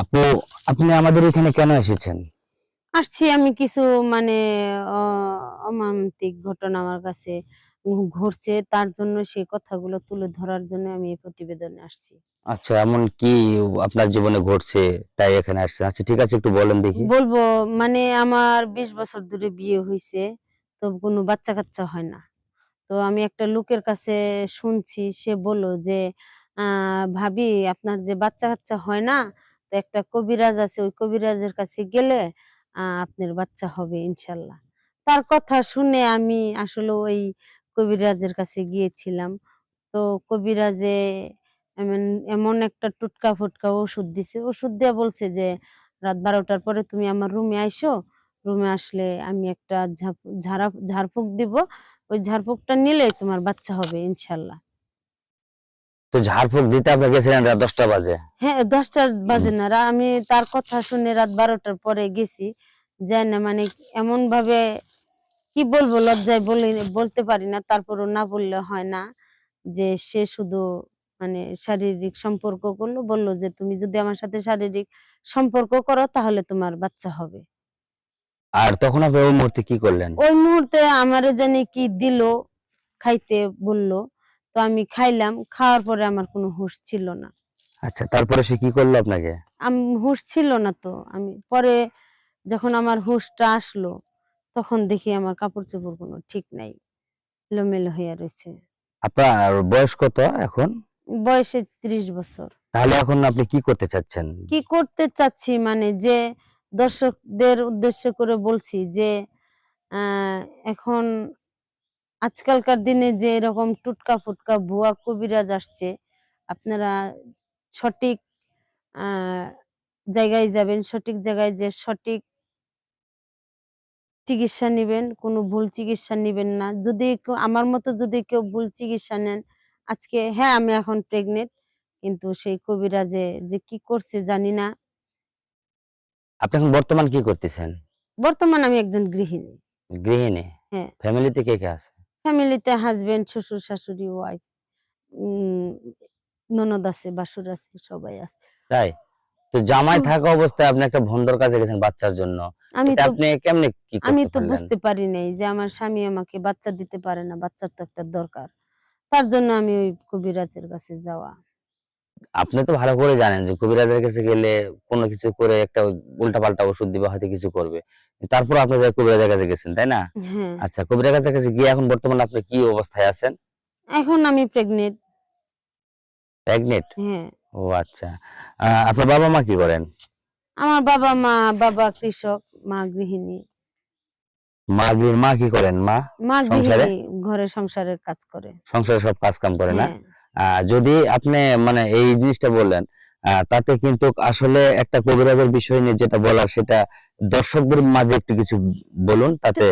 আপু আপনি আমাদের এখানে কেন এসেছেন? আসছি আমি কিছু মানে অমান্তিক ঘটনা আমার কাছে ঘটছে তার জন্য সেই কথাগুলো তুলে ধরার জন্য আমি এই প্রতিবেদনে আসছি। আচ্ছা এমন কি আপনার জীবনে ঘটছে তাই এখানে আসছেন? আচ্ছা ঠিক আছে একটু বলেন দেখি। বলব মানে আমার বিশ বছর ধরে বিয়ে হয়েছে তো কোনো বাচ্চা কাচ্চা হয় না। তো আমি একটা লোকের কাছে শুনছি সে বলল যে আহ ভাবি আপনার যে বাচ্চা কাচ্চা হয় না তো একটা কবিরাজ আছে, ওই কবিরাজের কাছে গেলে আপনার বাচ্চা হবে, ইনশাল্লাহ। তার কথা শুনে আমি আসলে ওই কবিরাজের কাছে গিয়েছিলাম। তো কবিরাজে এমন একটা টুটকা ফুটকা ওষুধ দিছে। ওষুধ দিয়ে বলছে যে, রাত বারোটার পরে তুমি আমার রুমে আইসো। রুমে আসলে আমি একটা ঝাড়া, ঝাড়ফুঁক দিব। ওই ঝাড়ফুঁকটা নিলে তোমার বাচ্চা হবে, ইনশাল্লাহ। তো ঝাড়ফুঁক দিতে আপনি গেছিলেন রাত দশটা বাজে। হ্যাঁ দশটা বাজে না আমি তার কথা শুনে রাত বারোটার পরে গেছি। যাই না মানে এমন ভাবে কি বলব লজ্জায় বলে বলতে পারি না তারপরও না বললে হয় না যে সে শুধু মানে শারীরিক সম্পর্ক করল বলল যে তুমি যদি আমার সাথে শারীরিক সম্পর্ক করো তাহলে তোমার বাচ্চা হবে। আর তখন আপনি ওই মুহূর্তে কি করলেন? ওই মুহূর্তে আমারে জানি কি দিল খাইতে বলল। তো আমি খাইলাম খাওয়ার পরে আমার কোনো হুঁশ ছিল না। আচ্ছা তারপরে সে কি করল আপনাকে? আমি হুঁশ ছিল না তো। আমি পরে যখন আমার হুঁশটা আসলো তখন দেখি আমার কাপড় চোপড় কোনো ঠিক নাই এলোমেলো হয়ে রয়েছে। আপনার বয়স কত এখন? বয়সে ত্রিশ বছর। তাহলে এখন আপনি কি করতে চাচ্ছেন? কি করতে চাচ্ছি মানে যে দর্শকদের উদ্দেশ্য করে বলছি যে আহ, এখন আজকালকার দিনে যে এরকম টুটকা ফুটকা ভুয়া কবিরাজ আসছে আপনারা সঠিক জায়গায় যাবেন সঠিক জায়গায় যে সঠিক চিকিৎসা নেবেন কোনো ভুল চিকিৎসা নেবেন না। যদি আমার মতো যদি কেউ ভুল চিকিৎসা নেন আজকে হ্যাঁ আমি এখন প্রেগনেন্ট কিন্তু সেই কবিরাজে যে কি করছে জানি না। আপনি এখন বর্তমান কি করতেছেন? বর্তমান আমি একজন গৃহিণী। গৃহিণী? হ্যাঁ। ফ্যামিলিতে কে কে আছে? ফ্যামিলিতে হাজবেন্ড শ্বশুর শাশুড়ি ওয়াইফ ননদ আছে বাসুর আছে সবাই আছে। তাই? তো জামাই থাকা অবস্থায় আপনি একটা ভন্ডর কাছে গেছেন বাচ্চার জন্য। আমি তো আপনি কেমনে কি আমি তো বুঝতে পারি নাই যে আমার স্বামী আমাকে বাচ্চা দিতে পারে না বাচ্চার তো একটা দরকার। তার জন্য আমি ওই কবিরাজের কাছে যাওয়া। আপনি তো ভালো করে জানেন যে কবিরাজের কাছে গেলে কোনো কিছু করে একটা উল্টা পাল্টা ওষুধ দিবে হয়তো কিছু করবে। তারপর আপনি যে কবিরাজের কাছে গেছেন তাই না? হ্যাঁ। আচ্ছা কবিরাজের কাছে গিয়ে এখন বর্তমানে আপনি কি অবস্থায় আছেন? এখন আমি প্রেগনেন্ট। প্রেগনেন্ট? হ্যাঁ। ও আচ্ছা। আপনার বাবা মা কি করেন? আমার বাবা মা বাবা কৃষক মা গৃহিণী। মা গৃহ- মা কি করেন মা? মা? গৃহিণী ঘরে সংসারের কাজ করে। সংসারে সব কাজ কাম করে না? হ্যাঁ। যদি আপনি মানে এই জিনিসটা বললেন তাতে কিন্তু আসলে একটা কবিরাজের বিষয় নিয়ে যেটা বলার সেটা দর্শকদের মাঝে একটু কিছু বলুন, তাতে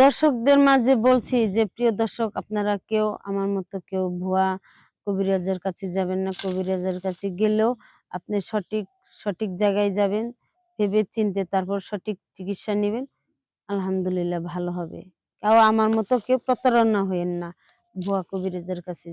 দর্শকদের মাঝে বলছি যে, প্রিয় দর্শক, আপনারা কেউ আমার মতো কেউ ভুয়া কবিরাজের কাছে যাবেন না। কবিরাজের কাছে গেলেও আপনি সঠিক সঠিক জায়গায় যাবেন, ভেবে চিনতে তারপর সঠিক চিকিৎসা নেবেন। আলহামদুলিল্লাহ ভালো হবে। কেউ আমার মতো কেউ প্রতারণা হইেন না ভুয়া কবিরাজের কাছে।